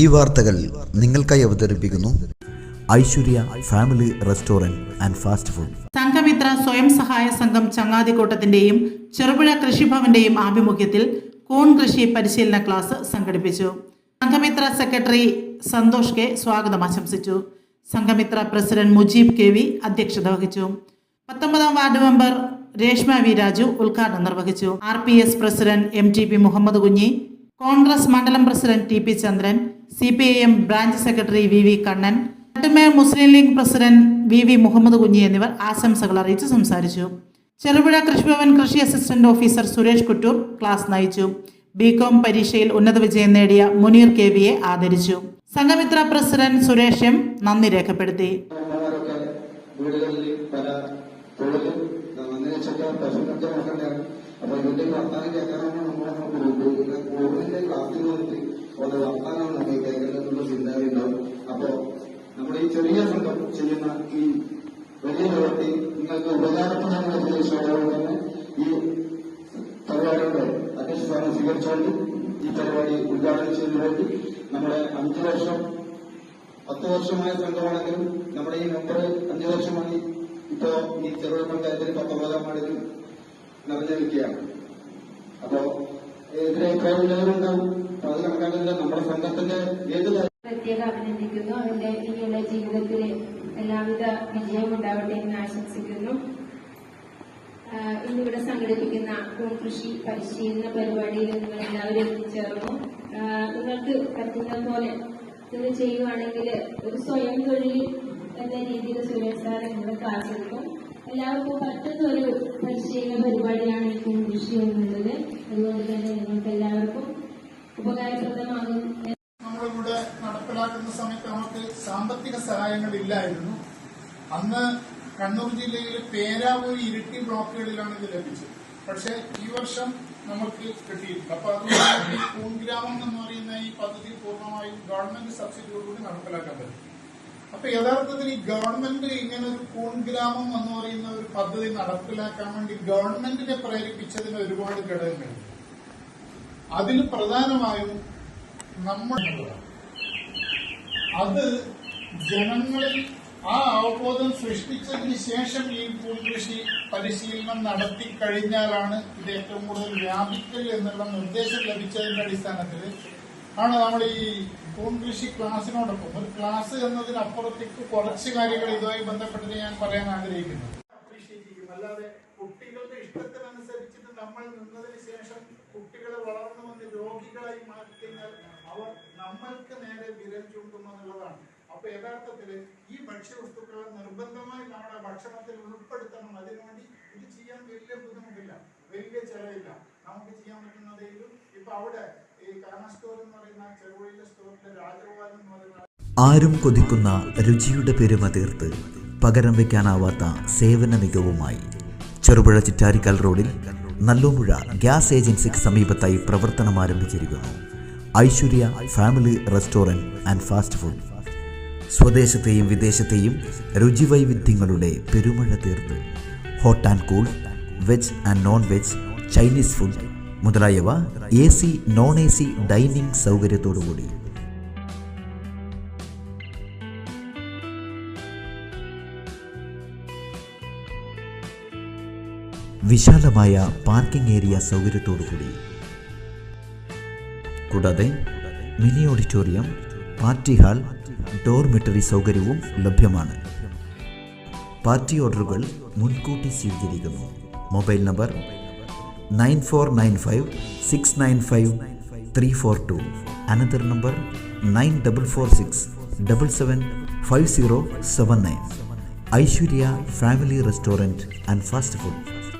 ഈ വാർത്തകൾ നിങ്ങൾക്കായി അവതരിപ്പിക്കുന്നു Aishwarya family restaurant and fast food Sanghamitra സ്വയം സഹായ സംഘം ചങ്ങാതിക്കൂട്ടത്തിന്റെയും ചെറുപുഴ കൃഷിഭവന്റെയും ആഭിമുഖ്യത്തിൽ കോൺ കൃഷി പരിശീലന ക്ലാസ് സംഘടിപ്പിച്ചു സംഘമിത്ര സെക്രട്ടറി സന്തോഷ് കെ സ്വാഗതം ആശംസിച്ചു Sanghamitra president Mujeeb K V അധ്യക്ഷത വഹിച്ചു പത്തൊമ്പതാം ward member Reshma V Raju ഉദ്ഘാടനം നിർവഹിച്ചു R P S president M T P Muhammad Kunhi Congress മണ്ഡലം president T P Chandran C P I M branch secretary V V Kannan നാട്ടുമേയർ Muslim League president V V Muhammad Kunhi എന്നിവർ ആശംസകൾ അറിയിച്ച് സംസാരിച്ചു ചെറുപുഴ കൃഷിഭവൻ കൃഷി assistant officer Suresh Kuttoor class നയിച്ചു BCom പരീക്ഷയിൽ ഉന്നത വിജയം നേടിയ മുനീർ കെ വിയെ ആദരിച്ചു സംഘമിത്ര പ്രസിഡന്റ് സുരേഷ് എം നന്ദി രേഖപ്പെടുത്തി അപ്പൊ ഇതിന്റെ നമ്മൾ പോലെ വർത്താനവും നമ്മൾ കേൾക്കുന്നുള്ള ചിന്താഗതി ഉണ്ടാവും അപ്പോ നമ്മുടെ ഈ ചെറിയ സംഘം ചെയ്യുന്ന ഈ വലിയ പ്രവൃത്തി നിങ്ങൾക്ക് ഉപകാരപ്രദമായ പ്രതീക്ഷയോടെ തന്നെ ഈ പരിപാടിയുടെ അധ്യക്ഷ സ്ഥാനം സ്വീകരിച്ചുകൊണ്ട് ഈ പരിപാടി ഉദ്ഘാടനം ചെയ്തതുകൊണ്ട് നമ്മുടെ അഞ്ചു വർഷം പത്ത് വർഷമായ സംഘമാണെങ്കിലും നമ്മുടെ ഈ മെമ്പർ അഞ്ചു വർഷമായി ഇപ്പോ ഈ ചെറുപ പഞ്ചായത്തിൽ പത്തൊമ്പതാം വാർഡിൽ നിറഞ്ഞു നിൽക്കുകയാണ് അപ്പോ ഇതിന് അഭിപ്രായമുള്ളവരുണ്ടാവും അപ്പൊ അത് കണക്കാക്കുന്നില്ല നമ്മുടെ സംഘത്തിന്റെ ഏത് പ്രത്യേക അഭിനന്ദിക്കുന്നു അവന്റെ ഇനിയുള്ള ജീവിതത്തിൽ എല്ലാവിധ വിജയം ഉണ്ടാവട്ടെ എന്ന് ആശംസിക്കുന്നു ഇന്നിവിടെ സംഘടിപ്പിക്കുന്ന കൃഷി പരിശീലന പരിപാടിയിൽ നിങ്ങൾ എല്ലാവരും ചേർന്നു നിങ്ങൾക്ക് പറ്റുന്ന പോലെ നിങ്ങൾ ചെയ്യുവാണെങ്കിൽ ഒരു സ്വയം തൊഴിൽ എന്ന രീതിയിൽ സുരേഷ് സാർ ഇവിടെ കാണിച്ചിരിക്കും എല്ലാവർക്കും പറ്റുന്ന ഒരു പരിശീലന പരിപാടിയാണ് ഈ കൃഷി എന്നുള്ളത് അതുകൊണ്ട് തന്നെ നിങ്ങൾക്ക് എല്ലാവർക്കും ഉപകാരപ്രദമാകും നമ്മളിവിടെ നടപ്പിലാക്കുന്ന സമയത്ത് നമുക്ക് സാമ്പത്തിക സഹായങ്ങൾ ഇല്ലായിരുന്നു അന്ന് കണ്ണൂർ ജില്ലയിലെ പേരാവൂർ ഇരിട്ടി ബ്ലോക്കുകളിലാണ് ഇത് ലഭിച്ചത് പക്ഷെ ഈ വർഷം നമുക്ക് കിട്ടിയിട്ടുണ്ട് അപ്പൊ അതുകൊണ്ട് പൂങ്ഗ്രാമം എന്ന് പറയുന്ന ഈ പദ്ധതി പൂർണ്ണമായും ഗവൺമെന്റ് സബ്സിഡിയോടുകൂടി നടപ്പിലാക്കാൻ പറ്റും അപ്പൊ യഥാർത്ഥത്തിൽ ഈ ഗവൺമെന്റ് ഇങ്ങനെ ഒരു കൂൺഗ്രാമം എന്ന് പറയുന്ന ഒരു പദ്ധതി നടപ്പിലാക്കാൻ വേണ്ടി ഗവൺമെന്റിനെ പ്രേരിപ്പിച്ചതിന് ഒരുപാട് ഘടകങ്ങളുണ്ട് അതിൽ പ്രധാനമായും നമ്മൾ അത് ജനങ്ങളിൽ ആ അവബോധം സൃഷ്ടിച്ചതിന് ശേഷം ഈ പൂക്കൃഷി പരിശീലനം നടത്തി കഴിഞ്ഞാലാണ് ഇത് ഏറ്റവും കൂടുതൽ വ്യാപിക്കൽ എന്നുള്ള നിർദ്ദേശം ലഭിച്ചതിന്റെ അടിസ്ഥാനത്തിൽ ആണ് നമ്മൾ ഈ കൂൺകൃഷി ക്ലാസിനോടൊപ്പം ഒരു ക്ലാസ് എന്നതിനപ്പുറത്തേക്ക് കുറച്ച് കാര്യങ്ങൾ ഇതുമായി ബന്ധപ്പെട്ടിട്ട് ഞാൻ പറയാൻ ആഗ്രഹിക്കുന്നു അപ്രീഷിയേറ്റ് ചെയ്യും അല്ലാതെ കുട്ടികളുടെ ഇഷ്ടത്തിനനുസരിച്ചിട്ട് നമ്മൾ നിന്നതിന് ശേഷം കുട്ടികളെ വളർന്നു വന്ന് രോഗികളായി മാറ്റിക്കഴിഞ്ഞാൽ അവർ നമ്മൾക്ക് നേരെ വിരൽ ചൂണ്ടും എന്നുള്ളതാണ് അപ്പൊ യഥാർത്ഥത്തിൽ ഈ ഭക്ഷ്യവസ്തുക്കളെ നിർബന്ധമായി നമ്മുടെ ഭക്ഷണത്തിൽ ഉൾപ്പെടുത്തണം അതിനുവേണ്ടി ഇത് ചെയ്യാൻ വലിയ ബുദ്ധിമുട്ടില്ല വലിയ ചെലവില്ല നമുക്ക് ചെയ്യാൻ പറ്റുന്നതേലും ഇപ്പൊ അവിടെ ആരും കൊതിക്കുന്ന രുചിയുടെ പെരുമ തീർത്ത് പകരം വയ്ക്കാനാവാത്ത സേവന മികവുമായി ചെറുപുഴ ചിറ്റാരിക്കൽ റോഡിൽ നല്ലോമുഴ ഗ്യാസ് ഏജൻസിക്ക് സമീപത്തായി പ്രവർത്തനം ആരംഭിച്ചിരിക്കുന്നു Aishwarya family restaurant and fast food സ്വദേശത്തെയും വിദേശത്തെയും വൈവിധ്യങ്ങളുടെ പെരുമഴ തീർത്ത് hot and cool veg and non veg Chinese food മുതലായവ A C non A C dining സൗകര്യത്തോടുകൂടി വിശാലമായ പാർക്കിംഗ് ഏരിയ സൗകര്യത്തോടുകൂടി കൂടാതെ mini auditorium party hall dormitory സൗകര്യവും ലഭ്യമാണ് പാർട്ടി ഓർഡറുകൾ മുൻകൂട്ടി സ്വീകരിക്കുന്നു mobile number nine four nine five six nine five three four two another number nine double four six double seven five zero seven nine Aishwarya family restaurant and fast food